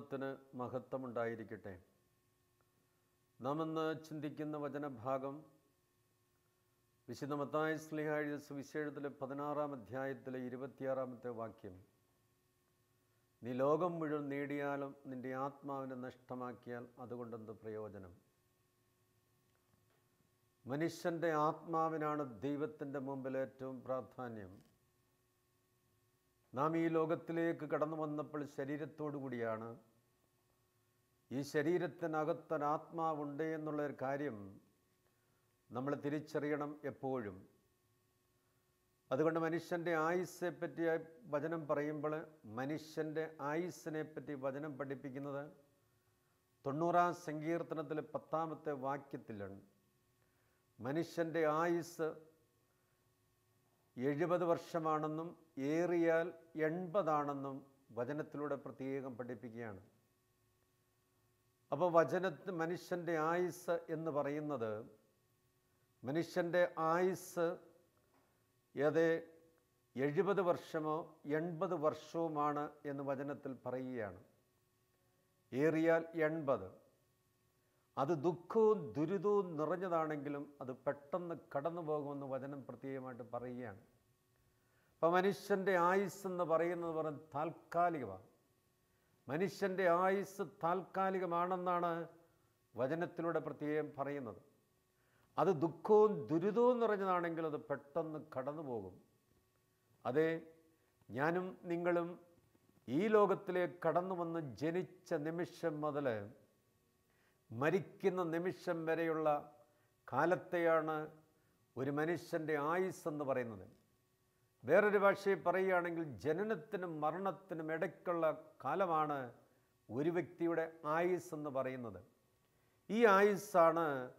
ദൈവതിരുനാമത്തിന് മഹത്വമുണ്ടായിരിക്കട്ടെ. നാം ഇന്ന് ചിന്തിക്കുന്ന വചനഭാഗം വിശുദ്ധ മത്തായ സ്ലിഹാഴ്ച സുവിശേഷത്തിലെ പതിനാറാം അധ്യായത്തിലെ ഇരുപത്തിയാറാമത്തെ വാക്യം. നീ ലോകം മുഴുവൻ നേടിയാലും നിന്റെ ആത്മാവിനെ നഷ്ടമാക്കിയാൽ അതുകൊണ്ടെന്ത് പ്രയോജനം? മനുഷ്യന്റെ ആത്മാവിനാണ് ദൈവത്തിന്റെ മുമ്പിൽ ഏറ്റവും പ്രാധാന്യം. നാം ഈ ലോകത്തിലേക്ക് കടന്നു വന്നപ്പോൾ ശരീരത്തോടു കൂടിയാണ്. ഈ ശരീരത്തിനകത്തനാത്മാവുണ്ട് എന്നുള്ളൊരു കാര്യം നമ്മൾ തിരിച്ചറിയണം എപ്പോഴും. അതുകൊണ്ട് മനുഷ്യന്റെ ആയുസ്സെ പറ്റി വചനം പറയുമ്പോൾ മനുഷ്യന്റെ ആയുസ്സിനെ പറ്റി വചനം പഠിപ്പിക്കുന്നത് തൊണ്ണൂറാം സങ്കീർത്തനത്തിലെ പത്താമത്തെ വാക്യത്തിലാണ്. മനുഷ്യന്റെ ആയുസ് എഴുപത് വർഷമാണെന്നും ഏറിയാൽ എൺപതാണെന്നും വചനത്തിലൂടെ പ്രത്യേകം പഠിപ്പിക്കുകയാണ്. അപ്പോൾ വചനത്ത് മനുഷ്യന്റെ ആയുസ് എന്ന് പറയുന്നത് മനുഷ്യന്റെ ആയുസ് ഏത് എഴുപത് വർഷമോ എൺപത് വർഷവുമാണ് എന്ന് വചനത്തിൽ പറയുകയാണ്. ഏറിയാൽ എൺപത്. അത് ദുഃഖവും ദുരിതവും നിറഞ്ഞതാണെങ്കിലും അത് പെട്ടെന്ന് കടന്നു പോകുമെന്ന് വചനം പ്രത്യേകമായിട്ട് പറയുകയാണ്. അപ്പോൾ മനുഷ്യന്റെ ആയുസ് എന്ന് പറയുന്നത് പറഞ്ഞ താൽക്കാലികമാണ്. മനുഷ്യന്റെ ആയുസ് താൽക്കാലികമാണെന്നാണ് വചനത്തിലൂടെ പ്രത്യേകം പറയുന്നത്. അത് ദുഃഖവും ദുരിതവും നിറഞ്ഞതാണെങ്കിൽ അത് പെട്ടെന്ന് കടന്നു പോകും. അതെ ഞാനും നിങ്ങളും ഈ ലോകത്തിലേക്ക് കടന്നു വന്ന് ജനിച്ച നിമിഷം മുതൽ മരിക്കുന്ന നിമിഷം വരെയുള്ള കാലത്തെയാണ് ഒരു മനുഷ്യന്റെ ആയുസ് എന്ന് പറയുന്നത്. വേറൊരു ഭാഷയിൽ പറയുകയാണെങ്കിൽ ജനനത്തിനും മരണത്തിനും ഇടയ്ക്കുള്ള കാലമാണ് ഒരു വ്യക്തിയുടെ ആയുസ് എന്ന് പറയുന്നത്. ഈ ആയുസ്സാണ്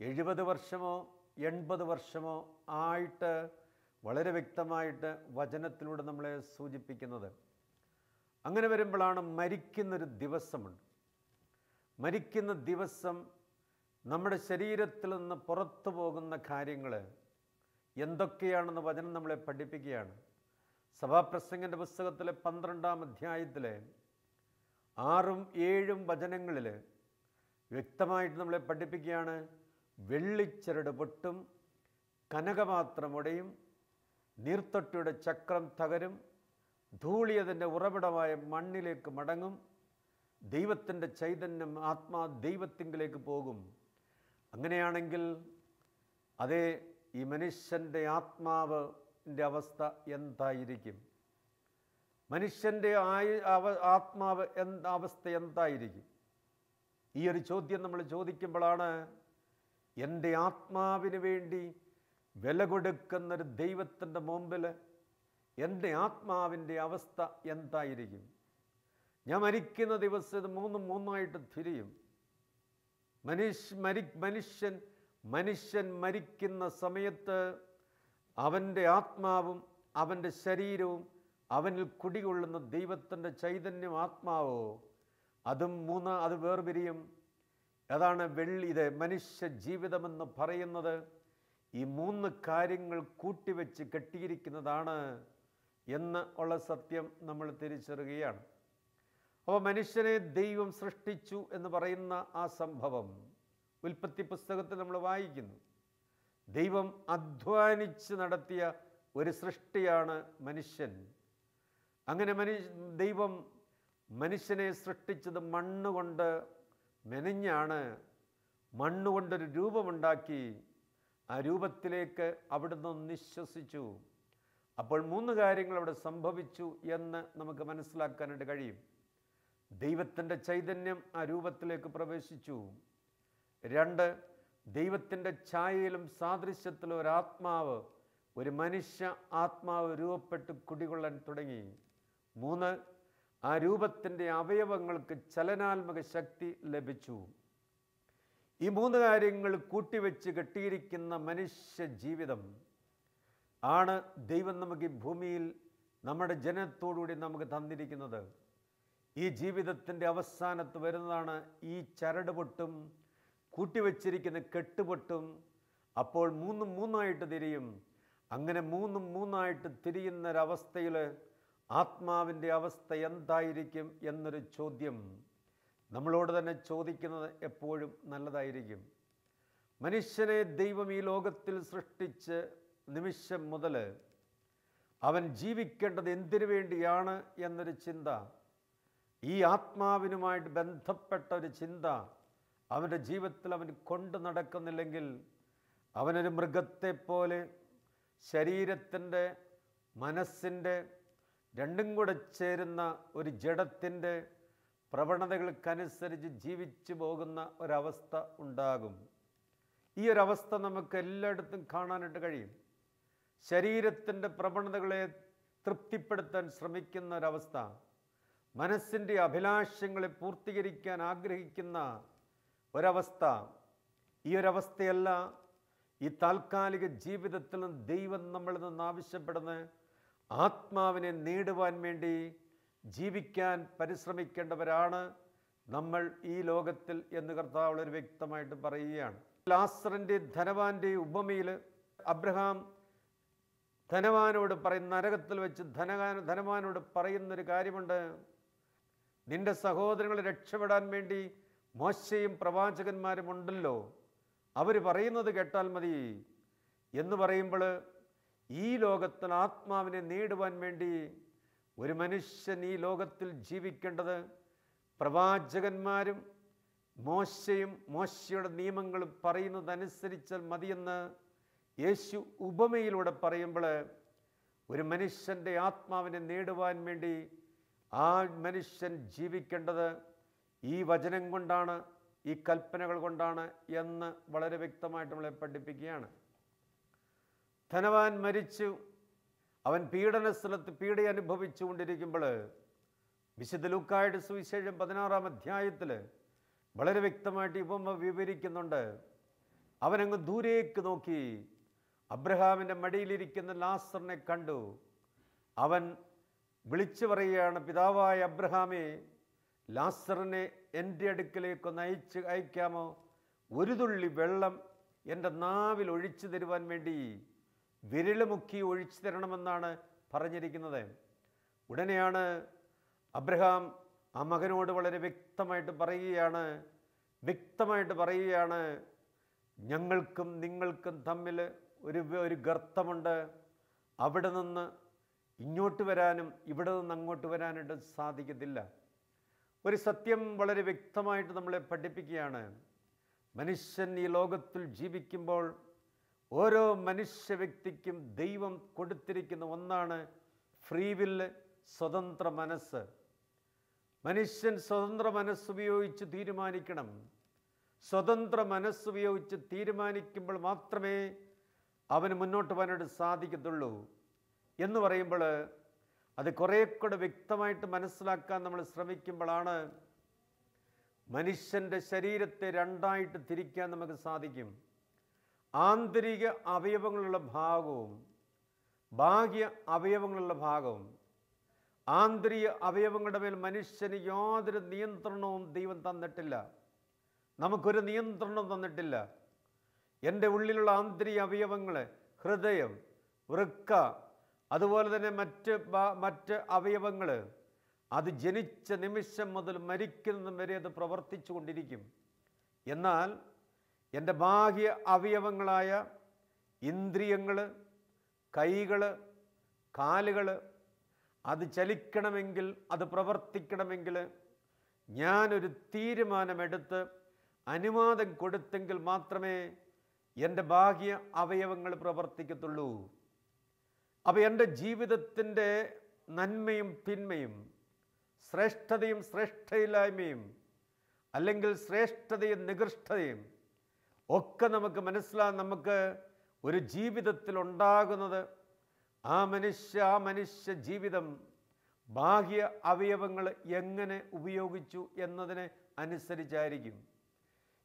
എഴുപത് വർഷമോ എൺപത് വർഷമോ ആയിട്ട് വളരെ വ്യക്തമായിട്ട് വചനത്തിലൂടെ നമ്മളെ സൂചിപ്പിക്കുന്നത്. അങ്ങനെ വരുമ്പോഴാണ് മരിക്കുന്നൊരു ദിവസമുണ്ട്. മരിക്കുന്ന ദിവസം നമ്മുടെ ശരീരത്തിൽ നിന്ന് പുറത്തു പോകുന്ന കാര്യങ്ങൾ എന്തൊക്കെയാണെന്ന് വചനം നമ്മളെ പഠിപ്പിക്കുകയാണ്. സഭാപ്രസംഗന്റെ പുസ്തകത്തിലെ പന്ത്രണ്ടാം അധ്യായത്തിലെ ആറും ഏഴും വചനങ്ങളിൽ വ്യക്തമായിട്ട് നമ്മളെ പഠിപ്പിക്കുകയാണ്. വെള്ളിച്ചരട് പൊട്ടും കനകമാത്രമുടയും നീർത്തൊട്ടിയുടെ ചക്രം തകരും ധൂളി അതിന്റെ ഉറവിടമായ മണ്ണിലേക്ക് മടങ്ങും ദൈവത്തിന്റെ ചൈതന്യം ആത്മാ ദൈവത്തിങ്കിലേക്ക് പോകും. അങ്ങനെയാണെങ്കിൽ അതേ ഈ മനുഷ്യന്റെ ആത്മാവിന്റെ അവസ്ഥ എന്തായിരിക്കും? മനുഷ്യന്റെ ആയു ആത്മാവ് എന്ത അവസ്ഥ എന്തായിരിക്കും? ഈ ഒരു ചോദ്യം നമ്മൾ ചോദിക്കുമ്പോഴാണ് എന്റെ ആത്മാവിന് വേണ്ടി വില കൊടുക്കുന്നൊരു ദൈവത്തിന്റെ മുമ്പിൽ എന്റെ ആത്മാവിന്റെ അവസ്ഥ എന്തായിരിക്കും? ഞാൻ മരിക്കുന്ന ദിവസം ഇത് മൂന്നും മൂന്നായിട്ട് തിരിയും. മനുഷ്യ മരി മനുഷ്യൻ മനുഷ്യൻ മരിക്കുന്ന സമയത്ത് അവന്റെ ആത്മാവും അവന്റെ ശരീരവും അവനിൽ കുടികൊള്ളുന്ന ദൈവത്തിന്റെ ചൈതന്യം ആത്മാവോ? അതും മൂന്ന് അത് വേർപിരിയും. അതാണ് വെള്ളി ഇത് മനുഷ്യ ജീവിതമെന്ന് പറയുന്നത്. ഈ മൂന്ന് കാര്യങ്ങൾ കൂട്ടിവെച്ച് കെട്ടിയിരിക്കുന്നതാണ് എന്ന് ഉള്ള സത്യം നമ്മൾ തിരിച്ചറിയുകയാണ്. അപ്പോൾ മനുഷ്യനെ ദൈവം സൃഷ്ടിച്ചു എന്ന് പറയുന്ന ആ സംഭവം ഉൽപ്പത്തി പുസ്തകത്തിൽ നമ്മൾ വായിക്കുന്നു. ദൈവം അധ്വാനിച്ച് നടത്തിയ ഒരു സൃഷ്ടിയാണ് മനുഷ്യൻ. അങ്ങനെ മനുഷ്യ ദൈവം മനുഷ്യനെ സൃഷ്ടിച്ചത് മണ്ണുകൊണ്ട് മെനഞ്ഞാണ്. മണ്ണുകൊണ്ടൊരു രൂപമുണ്ടാക്കി. ആ രൂപത്തിലേക്ക് അവിടുന്ന് നിശ്വസിച്ചു. അപ്പോൾ മൂന്ന് കാര്യങ്ങൾ അവിടെ സംഭവിച്ചു എന്ന് നമുക്ക് മനസ്സിലാക്കാനായിട്ട് കഴിയും. ദൈവത്തിന്റെ ചൈതന്യം ആ രൂപത്തിലേക്ക് പ്രവേശിച്ചു. രണ്ട് ദൈവത്തിന്റെ ഛായയിലും സാദൃശ്യത്തിലും ഒരു ആത്മാവ് ഒരു മനുഷ്യ ആത്മാവ് രൂപപ്പെട്ട് കുടികൊള്ളാൻ തുടങ്ങി. മൂന്ന് ആ രൂപത്തിന്റെ അവയവങ്ങൾക്ക് ചലനാത്മക ശക്തി ലഭിച്ചു. ഈ മൂന്ന് കാര്യങ്ങൾ കൂട്ടിവെച്ച് കെട്ടിയിരിക്കുന്ന മനുഷ്യ ജീവിതം ആണ് ദൈവം നമുക്ക് ഈ ഭൂമിയിൽ നമ്മുടെ ജനത്തോടുകൂടി നമുക്ക് തന്നിരിക്കുന്നത്. ഈ ജീവിതത്തിന്റെ അവസാനത്ത് വരുന്നതാണ് ഈ ചരട് പൊട്ടും കൂട്ടിവെച്ചിരിക്കുന്ന കെട്ടുപൊട്ടും അപ്പോൾ മൂന്നും മൂന്നായിട്ട് തിരിയും. അങ്ങനെ മൂന്നും മൂന്നായിട്ട് തിരിയുന്നൊരവസ്ഥയിൽ ആത്മാവിന്റെ അവസ്ഥ എന്തായിരിക്കും എന്നൊരു ചോദ്യം. നമ്മളോട് തന്നെ ചോദിക്കുന്നത് എപ്പോഴും നല്ലതായിരിക്കും. മനുഷ്യനെ ദൈവം ഈ ലോകത്തിൽ സൃഷ്ടിച്ച് നിമിഷം മുതൽ അവൻ ജീവിക്കേണ്ടത് എന്തിനു വേണ്ടിയാണ് എന്നൊരു ചിന്ത. ഈ ആത്മാവിനുമായിട്ട് ബന്ധപ്പെട്ട ഒരു ചിന്ത. അവന്റെ ജീവിതത്തിൽ അവൻ കൊണ്ടു നടക്കുന്നില്ലെങ്കിൽ അവനൊരു മൃഗത്തെപ്പോലെ ശരീരത്തിന്റെ മനസ്സിന്റെ രണ്ടും കൂടെ ചേരുന്ന ഒരു ജഡത്തിന്റെ പ്രവണതകൾക്കനുസരിച്ച് ജീവിച്ചു പോകുന്ന ഒരവസ്ഥ ഉണ്ടാകും. ഈ ഒരവസ്ഥ നമുക്ക് എല്ലായിടത്തും കാണാനായിട്ട് കഴിയും. ശരീരത്തിന്റെ പ്രവണതകളെ തൃപ്തിപ്പെടുത്താൻ ശ്രമിക്കുന്ന ഒരവസ്ഥ മനസ്സിന്റെ അഭിലാഷങ്ങളെ പൂർത്തീകരിക്കാൻ ആഗ്രഹിക്കുന്ന ഒരവസ്ഥ. ഈ ഒരവസ്ഥയല്ല ഈ താൽക്കാലിക ജീവിതത്തിൽ ദൈവം നമ്മളിൽ നിന്ന് ആവശ്യപ്പെടുന്ന ആത്മാവിനെ നേടുവാൻ വേണ്ടി ജീവിക്കാൻ പരിശ്രമിക്കേണ്ടവരാണ് നമ്മൾ ഈ ലോകത്തിൽ എന്ന് കർത്താവ് വ്യക്തമായിട്ട് പറയുകയാണ്. ലാസറിന്റെ ധനവാന്റെ ഉപമയിൽ അബ്രഹാം ധനവാനോട് പറയുന്ന നരകത്തിൽ വെച്ച് ധന ധനവാനോട് പറയുന്നൊരു കാര്യമുണ്ട്. നിന്റെ സഹോദരങ്ങളെ രക്ഷപ്പെടാൻ വേണ്ടി മോശയും പ്രവാചകന്മാരും ഉണ്ടല്ലോ. അവർ പറയുന്നത് കേട്ടാൽ മതി. എന്ന് പറയുമ്പോൾ ഈ ലോകത്തിൽ ആത്മാവിനെ നേടുവാൻ വേണ്ടി ഒരു മനുഷ്യൻ ഈ ലോകത്തിൽ ജീവിക്കേണ്ടത് പ്രവാചകന്മാരും മോശയും മോശയുടെ നിയമങ്ങളും പറയുന്നതനുസരിച്ചാൽ മതിയെന്ന് യേശു ഉപമയിലൂടെ പറയുമ്പോൾ ഒരു മനുഷ്യന്റെ ആത്മാവിനെ നേടുവാൻ വേണ്ടി ആ മനുഷ്യൻ ജീവിക്കേണ്ടത് ഈ വചനം കൊണ്ടാണ് ഈ കൽപ്പനകൾ കൊണ്ടാണ് എന്ന് വളരെ വ്യക്തമായിട്ട് നമ്മളെ പഠിപ്പിക്കുകയാണ്. ധനവാൻ മരിച്ചു. അവൻ പീഡന സ്ഥലത്ത് പീഡ അനുഭവിച്ചുകൊണ്ടിരിക്കുമ്പോൾ വിശുദ്ധ ലൂക്കായുടെ സുവിശേഷം പതിനാറാം അധ്യായത്തിൽ വളരെ വ്യക്തമായിട്ട് ഉപമ വിവരിക്കുന്നുണ്ട്. അവനങ്ങ് ദൂരേക്ക് നോക്കി. അബ്രഹാമിന്റെ മടിയിലിരിക്കുന്ന ലാസറിനെ കണ്ടു. അവൻ വിളിച്ചു പറയുകയാണ് പിതാവായ അബ്രഹാമേ ലാസറിനെ എന്റെ അടുക്കിലേക്ക് നയിച്ച് അയക്കാമോ? ഒരു തുള്ളി വെള്ളം എന്റെ നാവിൽ ഒഴിച്ചു തരുവാൻ വേണ്ടി വിരലുമുക്കി ഒഴിച്ചു തരണമെന്നാണ് പറഞ്ഞിരിക്കുന്നത്. ഉടനെയാണ് അബ്രഹാം ആ മകനോട് വളരെ വ്യക്തമായിട്ട് പറയുകയാണ്. വ്യക്തമായിട്ട് പറയുകയാണ് ഞങ്ങൾക്കും നിങ്ങൾക്കും തമ്മിൽ ഒരു ഒരു ഗർത്തമുണ്ട്. അവിടെ നിന്ന് ഇങ്ങോട്ട് വരാനും ഇവിടെ നിന്ന് അങ്ങോട്ട് വരാനായിട്ട് സാധിക്കത്തില്ല. ഒരു സത്യം വളരെ വ്യക്തമായിട്ട് നമ്മളെ പഠിപ്പിക്കുകയാണ്. മനുഷ്യൻ ഈ ലോകത്തിൽ ജീവിക്കുമ്പോൾ ഓരോ മനുഷ്യ വ്യക്തിക്കും ദൈവം കൊടുത്തിരിക്കുന്ന ഒന്നാണ് ഫ്രീ വില്ല് സ്വതന്ത്ര മനസ്സ്. മനുഷ്യൻ സ്വതന്ത്ര മനസ്സുപയോഗിച്ച് തീരുമാനിക്കണം. സ്വതന്ത്ര മനസ്സുപയോഗിച്ച് തീരുമാനിക്കുമ്പോൾ മാത്രമേ അവന് മുന്നോട്ട് പോകാനായിട്ട് സാധിക്കത്തുള്ളൂ എന്ന് പറയുമ്പോൾ അത് കുറേ കൂടെ വ്യക്തമായിട്ട് മനസ്സിലാക്കാൻ നമ്മൾ ശ്രമിക്കുമ്പോഴാണ് മനുഷ്യന്റെ ശരീരത്തെ രണ്ടായിട്ട് തിരിക്കാൻ നമുക്ക് സാധിക്കും. ആന്തരിക അവയവങ്ങളുള്ള ഭാഗവും ബാഹ്യ അവയവങ്ങളുള്ള ഭാഗവും ആന്തരിക അവയവങ്ങളുടെ മേൽ മനുഷ്യന് യാതൊരു നിയന്ത്രണവും ദൈവം തന്നിട്ടില്ല. നമുക്കൊരു നിയന്ത്രണം തന്നിട്ടില്ല. എന്റെ ഉള്ളിലുള്ള ആന്തരിക അവയവങ്ങൾ ഹൃദയം വൃക്ക അതുപോലെ തന്നെ മറ്റ് മറ്റ് അവയവങ്ങൾ അത് ജനിച്ച നിമിഷം മുതൽ മരിക്കുന്നതും വരെ അത് പ്രവർത്തിച്ചു കൊണ്ടിരിക്കും. എന്നാൽ എന്റെ ബാഹ്യ അവയവങ്ങളായ ഇന്ദ്രിയങ്ങൾ കൈകൾ കാലുകൾ അത് ചലിക്കണമെങ്കിൽ അത് പ്രവർത്തിക്കണമെങ്കിൽ ഞാനൊരു തീരുമാനമെടുത്ത് അനുവാദം കൊടുത്തെങ്കിൽ മാത്രമേ എന്റെ ബാഹ്യ അവയവങ്ങൾ പ്രവർത്തിക്കത്തുള്ളൂ. അപ്പോൾ എന്റെ ജീവിതത്തിന്റെ നന്മയും തിന്മയും ശ്രേഷ്ഠതയും ശ്രേഷ്ഠയില്ലായ്മയും അല്ലെങ്കിൽ ശ്രേഷ്ഠതയും നികൃഷ്ടതയും ഒക്കെ നമുക്ക് മനസ്സിലാകും നമുക്ക് ഒരു ജീവിതത്തിൽ ഉണ്ടാകുന്നത്. ആ മനുഷ്യ ആ മനുഷ്യ ജീവിതം ബാഹ്യ അവയവങ്ങൾ എങ്ങനെ ഉപയോഗിച്ചു എന്നതിനെ അനുസരിച്ചായിരിക്കും.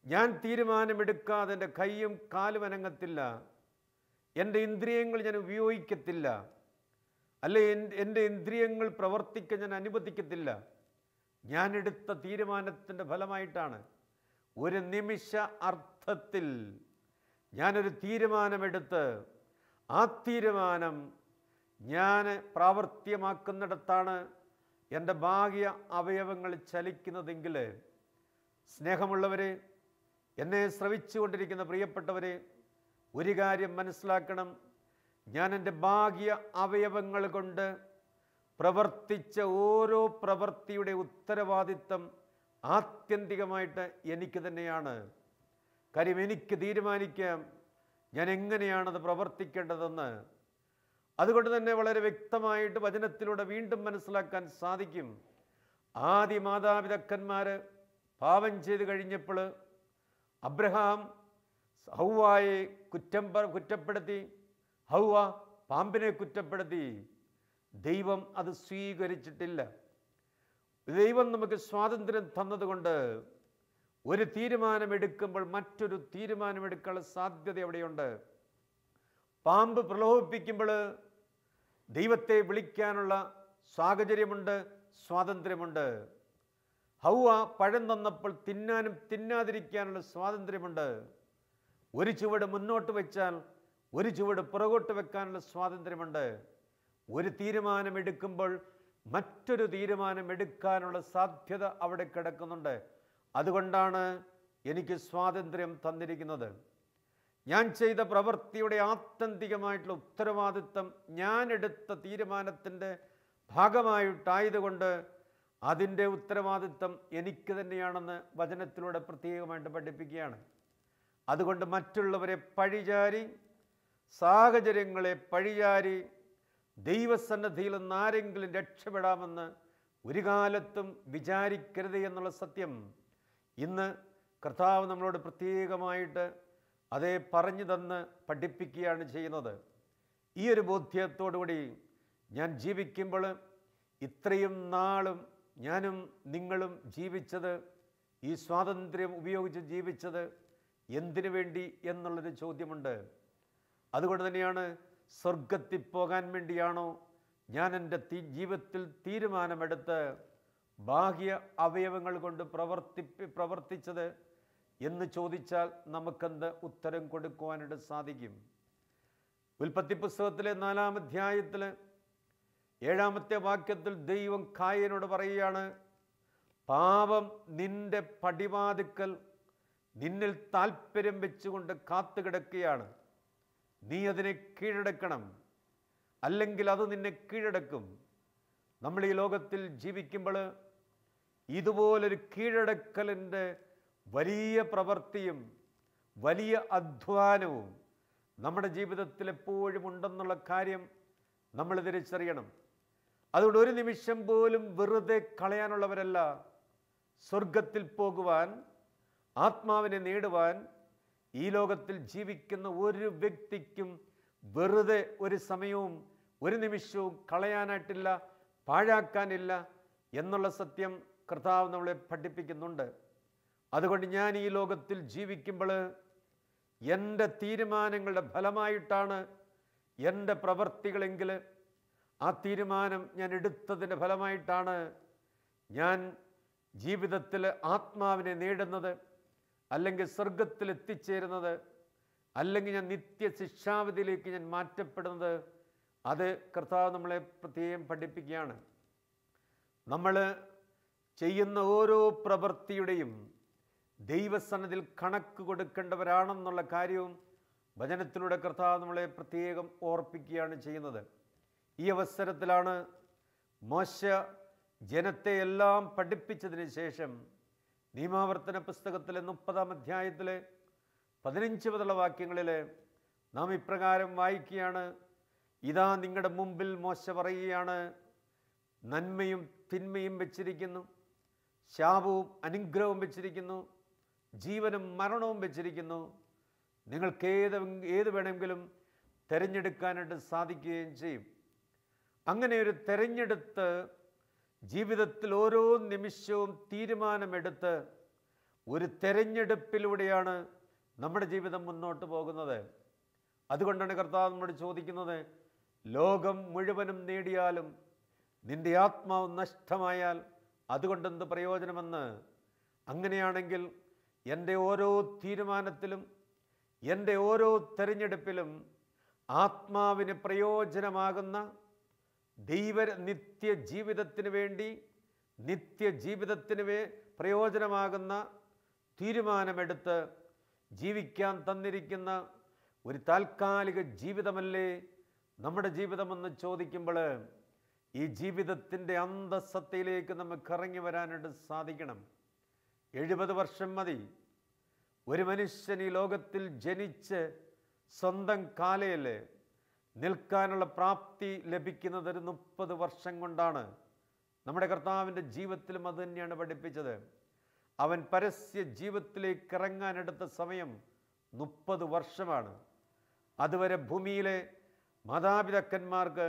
ഞാൻ തീരുമാനമെടുക്കാതെ എന്റെ കൈയും കാലും അനങ്ങത്തില്ല. എന്റെ ഇന്ദ്രിയങ്ങൾ ഞാൻ ഉപയോഗിക്കത്തില്ല. അല്ലെ എന്റെ ഇന്ദ്രിയങ്ങൾ പ്രവർത്തിക്കാൻ ഞാൻ അനുവദിക്കത്തില്ല. ഞാൻ എടുത്ത തീരുമാനത്തിന്റെ ഫലമായിട്ടാണ്. ഒരു നിമിഷ അർത്ഥത്തിൽ ഞാനൊരു തീരുമാനമെടുത്ത് ആ തീരുമാനം ഞാൻ പ്രാവർത്തികമാക്കുന്നിടത്താണ് എന്റെ ഭാഗ്യ അവയവങ്ങൾ ചലിക്കുന്നതെങ്കിൽ സ്നേഹമുള്ളവരെ എന്നെ ശ്രവിച്ചുകൊണ്ടിരിക്കുന്ന പ്രിയപ്പെട്ടവരെ ഒരു കാര്യം മനസ്സിലാക്കണം. ഞാൻ എന്റെ ഭാഗ്യ അവയവങ്ങൾ കൊണ്ട് പ്രവർത്തിച്ച ഓരോ പ്രവൃത്തിയുടെ ഉത്തരവാദിത്തം ആത്യന്തികമായിട്ട് എനിക്ക് തന്നെയാണ്. കാര്യം എനിക്ക് തീരുമാനിക്കാം. ഞാൻ എങ്ങനെയാണത് പ്രവർത്തിക്കേണ്ടതെന്ന്. അതുകൊണ്ട് തന്നെ വളരെ വ്യക്തമായിട്ട് വചനത്തിലൂടെ വീണ്ടും മനസ്സിലാക്കാൻ സാധിക്കും. ആദ്യ മാതാപിതാക്കന്മാർ പാപം ചെയ്ത് കഴിഞ്ഞപ്പോൾ അബ്രഹാം ഹൗവായെ കുറ്റം കുറ്റപ്പെടുത്തി. ഹൗവ പാമ്പിനെ കുറ്റപ്പെടുത്തി. ദൈവം അത് സ്വീകരിച്ചിട്ടില്ല. ദൈവം നമുക്ക് സ്വാതന്ത്ര്യം തന്നതുകൊണ്ട് ഒരു തീരുമാനമെടുക്കുമ്പോൾ മറ്റൊരു തീരുമാനമെടുക്കാനുള്ള സാധ്യത എവിടെയുണ്ട് പാമ്പ് പ്രലോഭിപ്പിക്കുമ്പോൾ ദൈവത്തെ വിളിക്കാനുള്ള സാഹചര്യമുണ്ട് സ്വാതന്ത്ര്യമുണ്ട്. ഹൗവ പഴം തന്നപ്പോൾ തിന്നാനും തിന്നാതിരിക്കാനുള്ള സ്വാതന്ത്ര്യമുണ്ട്. ഒരു ചുവട് മുന്നോട്ട് വെച്ചാൽ ഒരു ചുവട് പുറകോട്ട് വെക്കാനുള്ള സ്വാതന്ത്ര്യമുണ്ട്. ഒരു തീരുമാനമെടുക്കുമ്പോൾ മറ്റൊരു തീരുമാനം എടുക്കാനുള്ള സാധ്യത അവിടെ കിടക്കുന്നുണ്ട്. അതുകൊണ്ടാണ് എനിക്ക് സ്വാതന്ത്ര്യം തന്നിരിക്കുന്നത്. ഞാൻ ചെയ്ത പ്രവൃത്തിയുടെ ആത്യന്തികമായിട്ടുള്ള ഉത്തരവാദിത്വം ഞാൻ എടുത്ത തീരുമാനത്തിന്റെ ഭാഗമായിട്ടായതുകൊണ്ട് അതിന്റെ ഉത്തരവാദിത്വം എനിക്ക് തന്നെയാണെന്ന് വചനത്തിലൂടെ പ്രത്യേകമായിട്ട് പഠിപ്പിക്കുകയാണ്. അതുകൊണ്ട് മറ്റുള്ളവരെ പഴിചാരി സാഹചര്യങ്ങളെ പഴിചാരി ദൈവസന്നദ്ധിയിൽ നിന്ന് ആരെങ്കിലും രക്ഷപ്പെടാമെന്ന് ഒരു കാലത്തും വിചാരിക്കരുത് എന്നുള്ള സത്യം ഇന്ന് കർത്താവ് നമ്മളോട് പ്രത്യേകമായിട്ട് അതേ പറഞ്ഞു തന്ന് പഠിപ്പിക്കുകയാണ് ചെയ്യുന്നത്. ഈ ഒരു ബോധ്യത്തോടുകൂടി ഞാൻ ജീവിക്കുമ്പോൾ ഇത്രയും നാളും ഞാനും നിങ്ങളും ജീവിച്ചത് ഈ സ്വാതന്ത്ര്യം ഉപയോഗിച്ച് ജീവിച്ചത് എന്തിനു വേണ്ടി എന്നുള്ളൊരു ചോദ്യമുണ്ട്. അതുകൊണ്ട് തന്നെയാണ് സ്വർഗത്തിൽ പോകാൻ വേണ്ടിയാണോ ഞാൻ എന്റെ തീ ജീവിതത്തിൽ തീരുമാനമെടുത്ത് ബാഹ്യ അവയവങ്ങൾ കൊണ്ട് പ്രവർത്തി പ്രവർത്തിച്ചത് എന്ന് ചോദിച്ചാൽ നമുക്കെന്ത് ഉത്തരം കൊടുക്കുവാനായിട്ട് സാധിക്കും? ഉൽപ്പത്തി പുസ്തകത്തിലെ നാലാം അധ്യായത്തിൽ ഏഴാമത്തെ വാക്യത്തിൽ ദൈവം കായനോട് പറയുകയാണ് പാപം നിന്റെ പടിവാതുക്കൽ നിന്നിൽ താല്പര്യം വെച്ചുകൊണ്ട് കാത്തുകിടക്കുകയാണ് നീ അതിനെ കീഴടക്കണം. അല്ലെങ്കിൽ അത് നിന്നെ കീഴടക്കും. നമ്മൾ ഈ ലോകത്തിൽ ജീവിക്കുമ്പോൾ ഇതുപോലൊരു കീഴടക്കലിന്റെ വലിയ പ്രവൃത്തിയും വലിയ അധ്വാനവും നമ്മുടെ ജീവിതത്തിൽ എപ്പോഴും ഉണ്ടെന്നുള്ള കാര്യം നമ്മൾ തിരിച്ചറിയണം. അതുകൊണ്ട് ഒരു നിമിഷം പോലും വെറുതെ കളയാനുള്ളവരല്ല. സ്വർഗത്തിൽ പോകുവാൻ ആത്മാവിനെ നേടുവാൻ ഈ ലോകത്തിൽ ജീവിക്കുന്ന ഒരു വ്യക്തിക്കും വെറുതെ ഒരു സമയവും ഒരു നിമിഷവും കളയാനായിട്ടില്ല പാഴാക്കാനില്ല എന്നുള്ള സത്യം കർത്താവ് നമ്മളെ പഠിപ്പിക്കുന്നുണ്ട്. അതുകൊണ്ട് ഞാൻ ഈ ലോകത്തിൽ ജീവിക്കുമ്പോൾ എന്റെ തീരുമാനങ്ങളുടെ ഫലമായിട്ടാണ് എന്റെ പ്രവർത്തികളെങ്കിൽ ആ തീരുമാനം ഞാൻ എടുത്തതിന്റെ ഫലമായിട്ടാണ് ഞാൻ ജീവിതത്തിൽ ആത്മാവിനെ നേടുന്നത്. അല്ലെങ്കിൽ സ്വർഗത്തിൽ എത്തിച്ചേരുന്നത് അല്ലെങ്കിൽ ഞാൻ നിത്യ ശിക്ഷാവിധിയിലേക്ക് ഞാൻ മാറ്റപ്പെടുന്നത് അത് കർത്താവ് നമ്മളെ പ്രത്യേകം പഠിപ്പിക്കുകയാണ്. നമ്മൾ ചെയ്യുന്ന ഓരോ പ്രവൃത്തിയുടെയും ദൈവസന്നതിൽ കണക്ക് കൊടുക്കേണ്ടവരാണെന്നുള്ള കാര്യവും വചനത്തിലൂടെ കർത്താവ് നമ്മളെ പ്രത്യേകം ഓർപ്പിക്കുകയാണ് ചെയ്യുന്നത്. ഈ അവസരത്തിലാണ് മോശ ജനത്തെ എല്ലാം പഠിപ്പിച്ചതിന് ശേഷം നിയമാവർത്തന പുസ്തകത്തിലെ മുപ്പതാം അധ്യായത്തിലെ പതിനഞ്ച് മുതലുള്ള വാക്യങ്ങളിൽ നാം ഇപ്രകാരം വായിക്കുകയാണ്. ഇതാ നിങ്ങളുടെ മുമ്പിൽ മോശ പറയുകയാണ്. നന്മയും തിന്മയും വെച്ചിരിക്കുന്നു. ശാപവും അനുഗ്രഹവും വെച്ചിരിക്കുന്നു. ജീവനും മരണവും വെച്ചിരിക്കുന്നു. നിങ്ങൾക്ക് ഏത് ഏത് വേണമെങ്കിലും തിരഞ്ഞെടുക്കാനായിട്ട് സാധിക്കുകയും ചെയ്യും. അങ്ങനെ ഒരു തിരഞ്ഞെടുത്ത് ജീവിതത്തിൽ ഓരോ നിമിഷവും തീരുമാനമെടുത്ത് ഒരു തെരഞ്ഞെടുപ്പിലൂടെയാണ് നമ്മുടെ ജീവിതം മുന്നോട്ട് പോകുന്നത്. അതുകൊണ്ടാണ് കർത്താവ് നമ്മോട് ചോദിക്കുന്നത് ലോകം മുഴുവനും നേടിയാലും നിന്റെ ആത്മാവ് നഷ്ടമായാൽ അതുകൊണ്ടെന്ത് പ്രയോജനമെന്ന്? അങ്ങനെയാണെങ്കിൽ എന്റെ ഓരോ തീരുമാനത്തിലും എന്റെ ഓരോ തെരഞ്ഞെടുപ്പിലും ആത്മാവിന് പ്രയോജനമാകുന്ന ദൈവ നിത്യ ജീവിതത്തിന് വേണ്ടി നിത്യ ജീവിതത്തിന് വേ പ്രയോജനമാകുന്ന തീരുമാനമെടുത്ത് ജീവിക്കാൻ തന്നിരിക്കുന്ന ഒരു താൽക്കാലിക ജീവിതമല്ലേ നമ്മുടെ ജീവിതമെന്ന് ചോദിക്കുമ്പോൾ ഈ ജീവിതത്തിന്റെ അന്തസത്തയിലേക്ക് നമുക്ക് ഇറങ്ങി വരാനായിട്ട് സാധിക്കണം. എഴുപത് വർഷം മതി. ഒരു മനുഷ്യൻ ഈ ലോകത്തിൽ ജനിച്ച് സ്വന്തം കാലയിൽ നിൽക്കാനുള്ള പ്രാപ്തി ലഭിക്കുന്നത് ഒരു മുപ്പത് വർഷം കൊണ്ടാണ്. നമ്മുടെ കർത്താവിന്റെ ജീവിതത്തിലും അത് തന്നെയാണ് പഠിപ്പിച്ചത്. അവൻ പരസ്യ ജീവിതത്തിലേക്ക് ഇറങ്ങാനെടുത്ത സമയം മുപ്പത് വർഷമാണ്. അതുവരെ ഭൂമിയിലെ മാതാപിതാക്കന്മാർക്ക്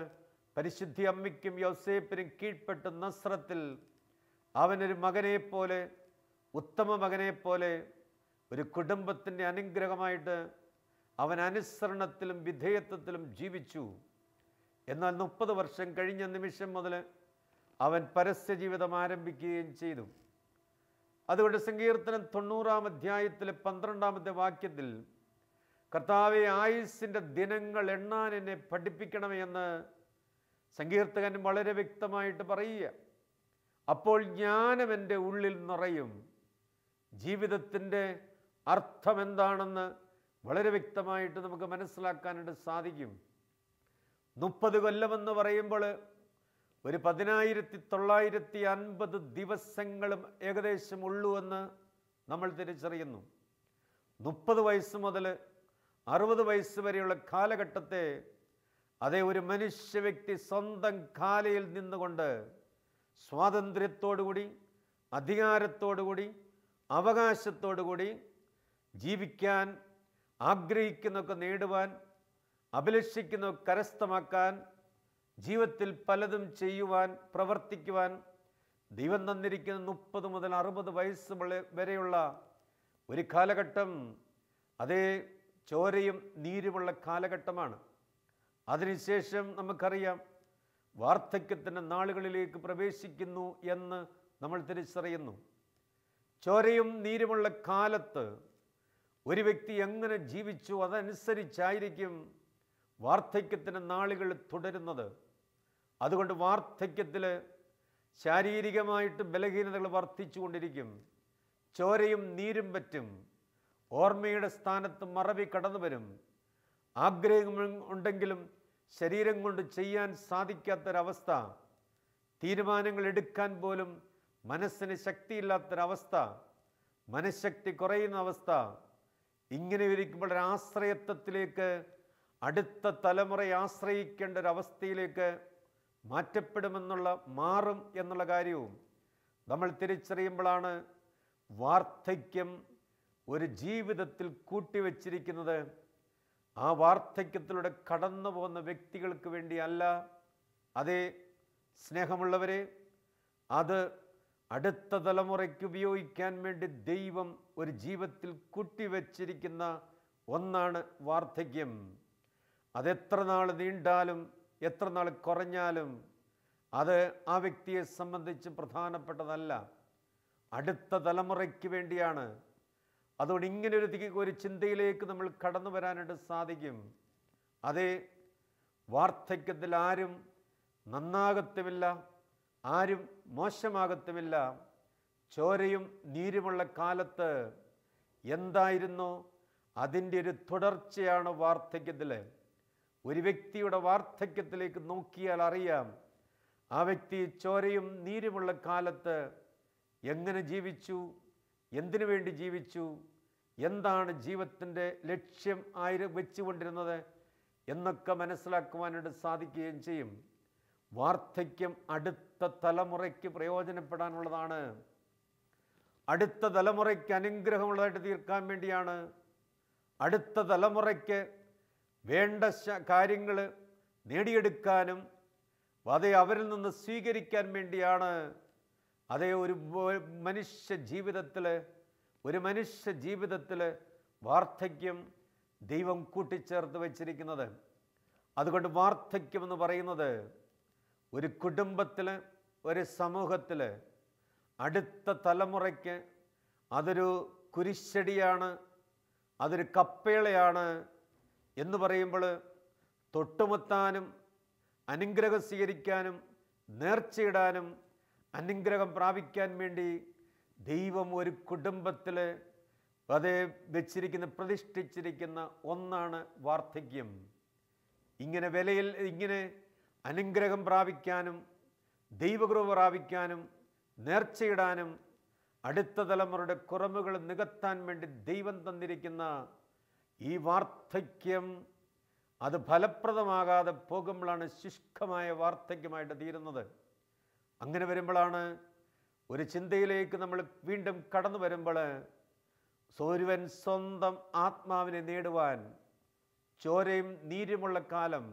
പരിശുദ്ധി അമ്മയ്ക്കും യോസേപ്പിനും കീഴ്പ്പെട്ട് നസ്രത്തിൽ അവനൊരു മകനെപ്പോലെ പോലെ ഉത്തമ മകനെപ്പോലെ ഒരു കുടുംബത്തിന്റെ അനുഗ്രഹമായിട്ട് അവൻ അനുസരണത്തിലും വിധേയത്വത്തിലും ജീവിച്ചു. എന്നാൽ മുപ്പത് വർഷം കഴിഞ്ഞ നിമിഷം മുതൽ അവൻ പരസ്യ ജീവിതം ആരംഭിക്കുകയും ചെയ്തു. അതുകൊണ്ട് സങ്കീർത്തനം തൊണ്ണൂറാം അധ്യായത്തിലെ പന്ത്രണ്ടാമത്തെ വാക്യത്തിൽ കർത്താവെ ആയുസ്സിന്റെ ദിനങ്ങൾ എണ്ണാൻ എന്നെ പഠിപ്പിക്കണമെന്ന് സങ്കീർത്തകൻ വളരെ വ്യക്തമായിട്ട് പറയുക. അപ്പോൾ ജ്ഞാനം എന്റെ ഉള്ളിൽ നിറയും. ജീവിതത്തിന്റെ അർത്ഥം എന്താണെന്ന് വളരെ വ്യക്തമായിട്ട് നമുക്ക് മനസ്സിലാക്കാനായിട്ട് സാധിക്കും. മുപ്പത് കൊല്ലമെന്ന് പറയുമ്പോൾ ഒരു പതിനായിരത്തി തൊള്ളായിരത്തി അൻപത് ദിവസങ്ങളും ഏകദേശം ഉള്ളൂ എന്ന് നമ്മൾ തിരിച്ചറിയുന്നു. മുപ്പത് വയസ്സ് മുതൽ അറുപത് വയസ്സ് വരെയുള്ള കാലഘട്ടത്തെ അതേ ഒരു മനുഷ്യ വ്യക്തി സ്വന്തം കാലയിൽ നിന്നുകൊണ്ട് സ്വാതന്ത്ര്യത്തോടുകൂടി അധികാരത്തോടുകൂടി അവകാശത്തോടുകൂടി ജീവിക്കാൻ ആഗ്രഹിക്കുന്നതൊക്കെ നേടുവാൻ അഭിലഷിക്കുന്നതൊക്കെ കരസ്ഥമാക്കാൻ ജീവിതത്തിൽ പലതും ചെയ്യുവാൻ പ്രവർത്തിക്കുവാൻ ദൈവം തന്നിരിക്കുന്ന മുപ്പത് മുതൽ അറുപത് വയസ്സ് വരെയുള്ള ഒരു കാലഘട്ടം അതേ ചോരയും നീരുമുള്ള കാലഘട്ടമാണ്. അതിനുശേഷം നമുക്കറിയാം വാർദ്ധക്യത്തിന്റെ നാളുകളിലേക്ക് പ്രവേശിക്കുന്നു എന്ന് നമ്മൾ തിരിച്ചറിയുന്നു. ചോരയും നീരുമുള്ള കാലത്ത് ഒരു വ്യക്തി എങ്ങനെ ജീവിച്ചു അതനുസരിച്ചായിരിക്കും വാർദ്ധക്യത്തിന്റെ നാളുകൾ തുടരുന്നത്? അതുകൊണ്ട് വാർദ്ധക്യത്തിൽ ശാരീരികമായിട്ട് ബലഹീനതകൾ വർദ്ധിച്ചുകൊണ്ടിരിക്കും. ചോരയും നീരും പറ്റും. ഓർമ്മയുടെ സ്ഥാനത്ത് മറവി കടന്നു വരും. ആഗ്രഹം ഉണ്ടെങ്കിലും ശരീരം കൊണ്ട് ചെയ്യാൻ സാധിക്കാത്തൊരവസ്ഥ. തീരുമാനങ്ങൾ എടുക്കാൻ പോലും മനസ്സിന് ശക്തിയില്ലാത്തൊരവസ്ഥ. മനഃശക്തി കുറയുന്ന അവസ്ഥ. ഇങ്ങനെ ഇരിക്കുമ്പോൾ ഒരു ആശ്രയത്വത്തിലേക്ക് അടുത്ത തലമുറയെ ആശ്രയിക്കേണ്ട ഒരവസ്ഥയിലേക്ക് മാറ്റപ്പെടുമെന്നുള്ള മാറും എന്നുള്ള കാര്യവും നമ്മൾ തിരിച്ചറിയുമ്പോഴാണ് വാർദ്ധക്യം ഒരു ജീവിതത്തിൽ കൂട്ടിവെച്ചിരിക്കുന്നത്. ആ വാർദ്ധക്യത്തിലൂടെ കടന്നു പോകുന്ന വ്യക്തികൾക്ക് വേണ്ടിയല്ല. അതേ സ്നേഹമുള്ളവരെ അത് അടുത്ത തലമുറയ്ക്ക് ഉപയോഗിക്കാൻ വേണ്ടി ദൈവം ഒരു ജീവിതത്തിൽ കുട്ടിവെച്ചിരിക്കുന്ന ഒന്നാണ് വാർദ്ധക്യം. അതെത്ര നാൾ നീണ്ടാലും എത്ര നാൾ കുറഞ്ഞാലും അത് ആ വ്യക്തിയെ സംബന്ധിച്ച് പ്രധാനപ്പെട്ടതല്ല. അടുത്ത തലമുറയ്ക്ക് വേണ്ടിയാണ്. അതുകൊണ്ട് ഇങ്ങനെ ഒരു ഒരു ചിന്തയിലേക്ക് നമ്മൾ കടന്നു വരാനായിട്ട് സാധിക്കും. അതേ വാർദ്ധക്യത്തിൽ ആരും നന്നാകത്തുമില്ല. ആരും മോശമാകത്തുമില്ല. ചോരയും നീരുമുള്ള കാലത്ത് എന്തായിരുന്നു? അതിന്റെ ഒരു തുടർച്ചയാണ് വാർദ്ധക്യത്തിൽ ഒരു വ്യക്തിയുടെ വാർദ്ധക്യത്തിലേക്ക് നോക്കിയാൽ അറിയാം. ആ വ്യക്തി ചോരയും നീരുമുള്ള കാലത്ത് എങ്ങനെ ജീവിച്ചു? എന്തിനു വേണ്ടി ജീവിച്ചു? എന്താണ് ജീവിതത്തിന്റെ ലക്ഷ്യം ആയി വെച്ചുകൊണ്ടിരുന്നത്? എന്നൊക്കെ മനസ്സിലാക്കുവാനായിട്ട് സാധിക്കുകയും ചെയ്യും. വാർദ്ധക്യം അടുത്ത തലമുറയ്ക്ക് പ്രയോജനപ്പെടാനുള്ളതാണ്. അടുത്ത തലമുറയ്ക്ക് അനുഗ്രഹമുള്ളതായിട്ട് തീർക്കാൻ വേണ്ടിയാണ്. അടുത്ത തലമുറയ്ക്ക് വേണ്ട കാര്യങ്ങൾ നേടിയെടുക്കാനും അതേ അവരിൽ നിന്ന് സ്വീകരിക്കാൻ വേണ്ടിയാണ്. അതേ ഒരു മനുഷ്യ ജീവിതത്തിൽ ഒരു മനുഷ്യ ജീവിതത്തിൽ വാർദ്ധക്യം ദൈവം കൂട്ടിച്ചേർത്ത് വച്ചിരിക്കുന്നത്. അതുകൊണ്ട് വാർദ്ധക്യം എന്ന് പറയുന്നത് ഒരു കുടുംബത്തിൽ ഒരു സമൂഹത്തിൽ അടുത്ത തലമുറയ്ക്ക് അതൊരു കുരിശടിയാണ് അതൊരു കപ്പേളയാണ് എന്ന് പറയുമ്പോൾ തൊട്ടുമുത്താനും അനുഗ്രഹം സ്വീകരിക്കാനും നേർച്ചയിടാനും അനുഗ്രഹം പ്രാപിക്കാൻ വേണ്ടി ദൈവം ഒരു കുടുംബത്തിൽ അതേ വെച്ചിരിക്കുന്ന പ്രതിഷ്ഠിച്ചിരിക്കുന്ന ഒന്നാണ് വാർദ്ധക്യം. ഇങ്ങനെ വിലയിൽ ഇങ്ങനെ അനുഗ്രഹം പ്രാപിക്കാനും ദൈവകൃപ പ്രാപിക്കാനും നേർച്ചയിടാനും അടുത്ത തലമുറയുടെ കുറവുകൾ നികത്താൻ വേണ്ടി ദൈവം തന്നിരിക്കുന്ന ഈ വാർദ്ധക്യം അത് ഫലപ്രദമാകാതെ പോകുമ്പോഴാണ് ശുഷ്കമായ വാർദ്ധക്യമായിട്ട് തീരുന്നത്. അങ്ങനെ വരുമ്പോഴാണ് ഒരു ചിന്തയിലേക്ക് നമ്മൾ വീണ്ടും കടന്നു വരുമ്പോൾ സൂര്യവൻ സ്വന്തം ആത്മാവിനെ നേടുവാൻ ചോരയും നീരുമുള്ള കാലം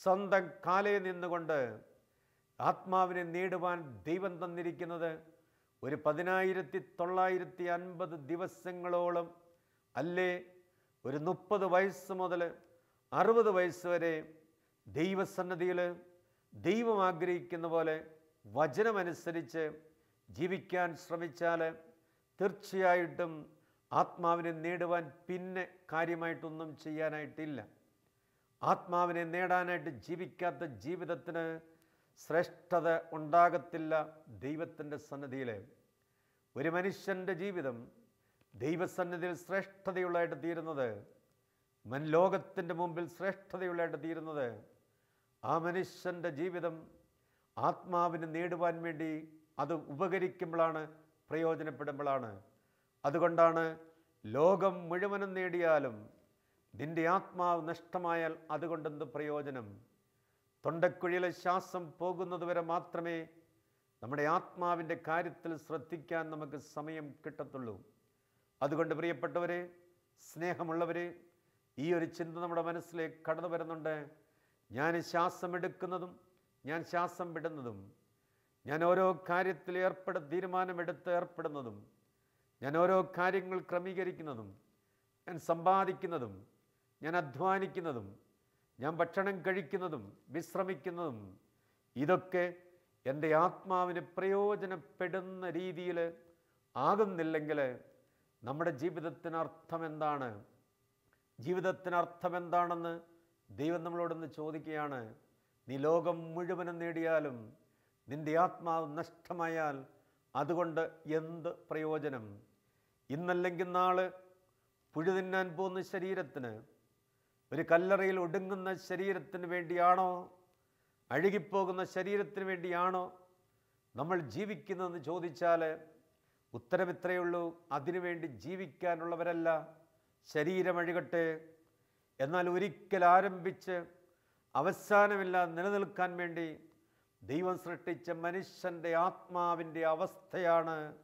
സ്വന്തം കാലയിൽ നിന്നുകൊണ്ട് ആത്മാവിനെ നേടുവാൻ ദൈവം തന്നിരിക്കുന്നത് ഒരു പതിനായിരത്തി തൊള്ളായിരത്തി അൻപത് ദിവസങ്ങളോളം അല്ലേ? ഒരു മുപ്പത് വയസ്സ് മുതൽ അറുപത് വയസ്സ് വരെ ദൈവസന്നദ്ധിയിൽ ദൈവം ആഗ്രഹിക്കുന്ന പോലെ വചനമനുസരിച്ച് ജീവിക്കാൻ ശ്രമിച്ചാൽ തീർച്ചയായിട്ടും ആത്മാവിനെ നേടുവാൻ പിന്നെ കാര്യമായിട്ടൊന്നും ചെയ്യാനായിട്ടില്ല. ആത്മാവിനെ നേടാനായിട്ട് ജീവിക്കാത്ത ജീവിതത്തിന് ശ്രേഷ്ഠത ഉണ്ടാകത്തില്ല ദൈവത്തിന്റെ സന്നദ്ധിയിൽ ഒരു മനുഷ്യന്റെ ജീവിതം ദൈവസന്നിധിയിൽ ശ്രേഷ്ഠതയുള്ളതായിട്ട് തീരുന്നത് മൻ ലോകത്തിന്റെ മുമ്പിൽ ശ്രേഷ്ഠതയുള്ളതായിട്ട് തീരുന്നത് ആ മനുഷ്യന്റെ ജീവിതം ആത്മാവിന് നേടുവാൻ വേണ്ടി അത് ഉപകരിക്കുമ്പോഴാണ് പ്രയോജനപ്പെടുമ്പോഴാണ്. അതുകൊണ്ടാണ് ലോകം മുഴുവനും നേടിയാലും നിന്റെ ആത്മാവ് നഷ്ടമായാൽ അതുകൊണ്ടെന്ത് പ്രയോജനം? തൊണ്ടക്കുഴിയിലെ ശ്വാസം പോകുന്നതുവരെ മാത്രമേ നമ്മുടെ ആത്മാവിന്റെ കാര്യത്തിൽ ശ്രദ്ധിക്കാൻ നമുക്ക് സമയം കിട്ടത്തുള്ളൂ. അതുകൊണ്ട് പ്രിയപ്പെട്ടവരെ സ്നേഹമുള്ളവരെ ഈ ഒരു ചിന്ത നമ്മുടെ മനസ്സിലേക്ക് കടന്നു വരുന്നുണ്ട്. ഞാൻ ശ്വാസം എടുക്കുന്നതും ഞാൻ ശ്വാസം വിടുന്നതും ഞാൻ ഓരോ കാര്യത്തിൽ ഏർപ്പെട തീരുമാനമെടുത്ത് ഏർപ്പെടുന്നതും ഞാൻ ഓരോ കാര്യങ്ങൾ ക്രമീകരിക്കുന്നതും ഞാൻ സമ്പാദിക്കുന്നതും ഞാൻ അധ്വാനിക്കുന്നതും ഞാൻ ഭക്ഷണം കഴിക്കുന്നതും വിശ്രമിക്കുന്നതും ഇതൊക്കെ എന്റെ ആത്മാവിന് പ്രയോജനപ്പെടുന്ന രീതിയിൽ ആകുന്നില്ലെങ്കിൽ നമ്മുടെ ജീവിതത്തിന് അർത്ഥം എന്താണ് ജീവിതത്തിന് അർത്ഥം എന്താണെന്ന് ദൈവം നമ്മളോടൊന്ന് ചോദിക്കുകയാണ്. നീ ലോകം മുഴുവനും നേടിയാലും നിന്റെ ആത്മാവ് നഷ്ടമായാൽ അതുകൊണ്ട് എന്ത് പ്രയോജനം? ഇന്നല്ലെങ്കിൽ നാൾ പുഴു തിന്നാൻ പോകുന്ന ശരീരത്തിന് ഒരു കല്ലറയിൽ ഒടുങ്ങുന്ന ശരീരത്തിന് വേണ്ടിയാണോ? അഴുകിപ്പോകുന്ന ശരീരത്തിന് വേണ്ടിയാണോ നമ്മൾ ജീവിക്കുന്നതെന്ന് ചോദിച്ചാൽ ഉത്തരം ഉള്ളൂ. അതിനുവേണ്ടി ജീവിക്കാനുള്ളവരല്ല. ശരീരമഴുകട്ടെ എന്നാൽ ഒരിക്കൽ ആരംഭിച്ച് അവസാനമില്ലാതെ നിലനിൽക്കാൻ വേണ്ടി ദൈവം സൃഷ്ടിച്ച മനുഷ്യന്റെ ആത്മാവിന്റെ അവസ്ഥയാണ്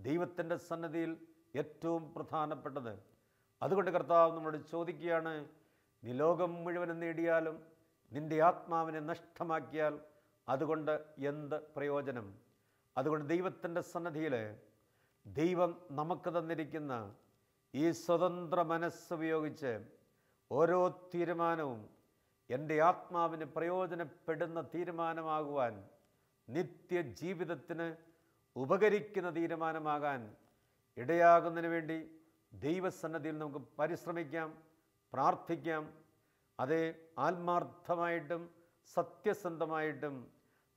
ദൈവത്തിന്റെ സന്നദ്ധിയിൽ ഏറ്റവും പ്രധാനപ്പെട്ടത്. അതുകൊണ്ട് കർത്താവ് നമ്മളോട് ചോദിക്കുകയാണ് നീ ലോകം മുഴുവനും നേടിയാലും നിന്റെ ആത്മാവിനെ നഷ്ടമാക്കിയാൽ അതുകൊണ്ട് എന്ത് പ്രയോജനം? അതുകൊണ്ട് ദൈവത്തിന്റെ സന്നദ്ധിയിൽ ദൈവം നമുക്ക് തന്നിരിക്കുന്ന ഈ സ്വതന്ത്ര മനസ്സുപയോഗിച്ച് ഓരോ തീരുമാനവും എന്റെ ആത്മാവിന് പ്രയോജനപ്പെടുന്ന തീരുമാനമാകുവാൻ നിത്യജീവിതത്തിന് ഉപകരിക്കുന്ന തീരുമാനമാകാൻ ഇടയാകുന്നതിന് വേണ്ടി ദൈവസന്നദ്ധിയിൽ നമുക്ക് പരിശ്രമിക്കാം. പ്രാർത്ഥിക്കാം. അത് ആത്മാർത്ഥമായിട്ടും സത്യസന്ധമായിട്ടും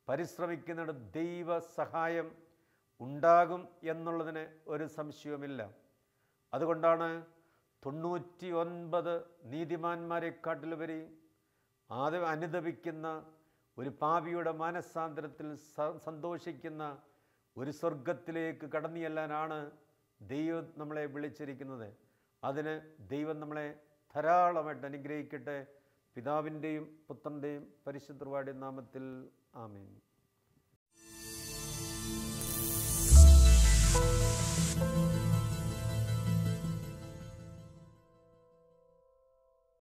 പരിശ്രമിക്കുന്നിടം ദൈവ സഹായം ഉണ്ടാകും എന്നുള്ളതിന് ഒരു സംശയവുമില്ല. അതുകൊണ്ടാണ് തൊണ്ണൂറ്റി ഒൻപത് നീതിമാന്മാരെക്കാട്ടിലുപരി ആദ്യം അനുദപിക്കുന്ന ഒരു പാപിയുടെ മാനസാന്തരത്തിൽ സന്തോഷിക്കുന്ന ഒരു സ്വർഗത്തിലേക്ക് കടന്നു ചെല്ലാനാണ് ദൈവം നമ്മളെ വിളിച്ചിരിക്കുന്നത്. അതിന് ദൈവം നമ്മളെ ധാരാളമായിട്ട് അനുഗ്രഹിക്കട്ടെ. പിതാവിന്റെയും പുത്രന്റെയും പരിശുദ്ധർവാടി നാമത്തിൽ ആമേൻ.